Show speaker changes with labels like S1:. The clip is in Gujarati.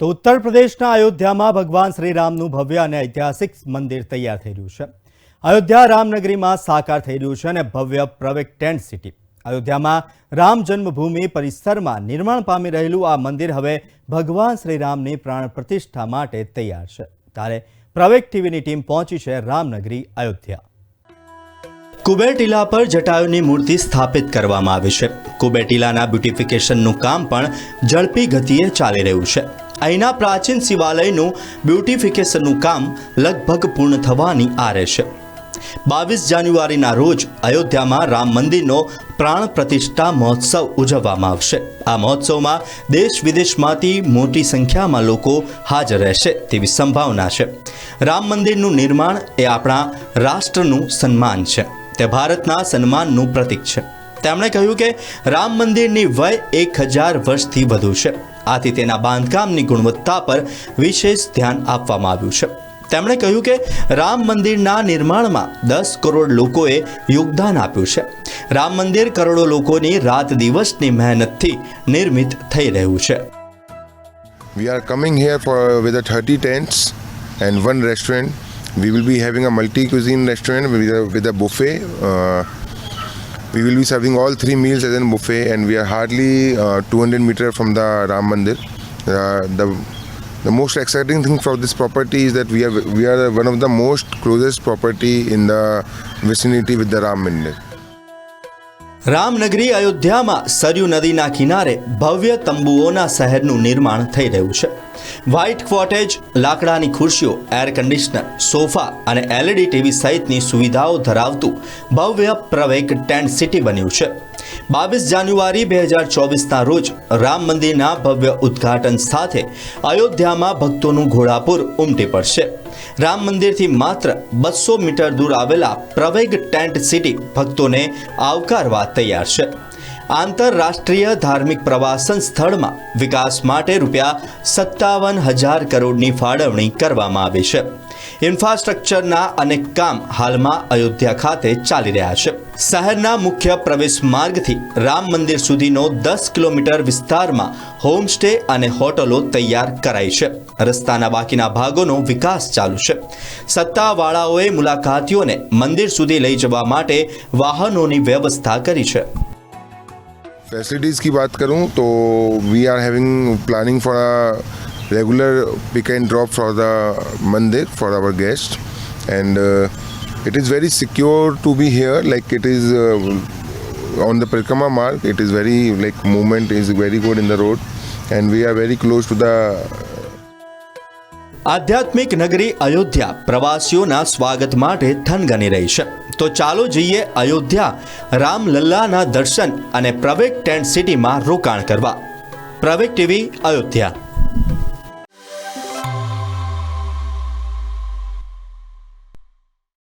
S1: તો ઉત્તર પ્રદેશના અયોધ્યામાં ભગવાન શ્રીરામનું ભવ્ય અને ઐતિહાસિક મંદિર તૈયાર થઈ રહ્યું છે. અયોધ્યા રામનગરીમાં સાકાર થઈ રહ્યું છે અને ભવ્ય પ્રવેક ટેન્ટ સિટી. અયોધ્યામાં રામ જન્મભૂમિ પરિસરમાં નિર્માણ પામી રહેલું આ મંદિર હવે ભગવાન શ્રીરામની પ્રાણ પ્રતિષ્ઠા માટે તૈયાર છે. ત્યારે પ્રવેક ટીવીની ટીમ પહોંચી છે રામનગરી અયોધ્યા. કુબેર ટીલા પર જટાયુની મૂર્તિ સ્થાપિત કરવામાં આવી છે. કુબેર ટીલાના બ્યુટિફિકેશનનું કામ પણ ઝડપી ગતિએ ચાલી રહ્યું છે. અહીંના પ્રાચીન શિવાલયનું બ્યુટિફિકેશનનું કામ લગભગ પૂર્ણ થવાની આરે છે. બાવીસ જાન્યુઆરીના રોજ અયોધ્યામાં રામ મંદિરનો પ્રાણ પ્રતિષ્ઠા મહોત્સવ ઉજવવામાં આવશે. આ મહોત્સવમાં દેશ વિદેશમાંથી મોટી સંખ્યામાં લોકો હાજર રહેશે તેવી સંભાવના છે. રામ મંદિરનું નિર્માણ એ આપણા રાષ્ટ્રનું સન્માન છે. તે ભારતના સન્માનનું પ્રતીક છે. તેમણે કહ્યું કે રામ મંદિરની વય એક હજાર વર્ષથી વધુ છે. આથી તેના બાંધકામની ગુણવત્તા પર વિશેષ ધ્યાન આપવામાં આવ્યું છે તેમણે કહ્યું કે રામ મંદિરના નિર્માણમાં દસ કરોડ લોકોએ યોગદાન આપ્યું છે રામ મંદિર કરોડો લોકોની રાત દિવસની મહેનતથી નિર્મિત થઈ રહ્યું છે
S2: here for with a 30 tents and one restaurant. We will be having a multi-cuisine restaurant with a, with a buffet. Uh, we will be serving all three meals as a buffet, and we are hardly uh, 200 meter from the Ram Mandir. Uh, the the most exciting thing for this property is that we are we are one of the most closest property in the vicinity with the Ram Mandir.
S1: રામનગરી અયોધ્યામાં સરયુ નદીના કિનારે ભવ્ય તંબુઓના શહેરનું નિર્માણ થઈ રહ્યું છે વ્હાઇટ ક્વોટેજ, લાકડાની ખુરશીઓ એર કન્ડિશનર સોફા અને એલઈડી ટીવી સહિતની સુવિધાઓ ધરાવતું ભવ્ય પ્રવેગ ટેન્ટ સિટી બન્યું છે. બાવીસ જાન્યુઆરી બે હજાર ચોવીસના રોજ રામ મંદિરના ભવ્ય ઉદ્ઘાટન સાથે અયોધ્યામાં ભક્તોનું ઘોડાપુર ઉમટી પડશે. રામ મંદિરથી માત્ર બસો મીટર દૂર આવેલા પ્રવેગ ટેન્ટ સિટી ભક્તોને આવકારવા તૈયાર છે. આંતરરાષ્ટ્રીય ધાર્મિક પ્રવાસન સ્થળમાં વિકાસ માટે રૂપિયા સત્તાવન હજાર કરોડની ફાળવણી કરવામાં આવી છે. ઇન્ફ્રાસ્ટ્રક્ચરના અનેક કામ હાલમાં અયોધ્યા ખાતે ચાલી રહ્યા છે. શહેરના મુખ્ય પ્રવેશ માર્ગથી રામ મંદિર સુધીનો દસ કિલોમીટર વિસ્તારમાં હોમસ્ટે અને હોટલો તૈયાર કરાઈ છે રસ્તાના બાકીના ભાગોનો વિકાસ ચાલુ છે સત્તાવાળાઓએ મુલાકાતીઓને મંદિર સુધી લઈ જવા માટે વાહનોની વ્યવસ્થા કરી છે
S2: फैसिलिटीज़ की बात करूं तो we are having planning for a regular pick and drop for the mandir for our guest and It is very secure to be here. Like it is uh, on the Prikrama mark. It is very like movement is very good in the road, and we are very close to the.
S1: આધ્યાત્મિક નગરી અયોધ્યા પ્રવાસીઓના સ્વાગત માટે થનગની રહી છે તો ચાલો જઈએ અયોધ્યા રામલલ્લાના દર્શન અને પ્રવેક ટેન્ટ સિટીમાં રોકાણ કરવા પ્રવેક ટીવી અયોધ્યા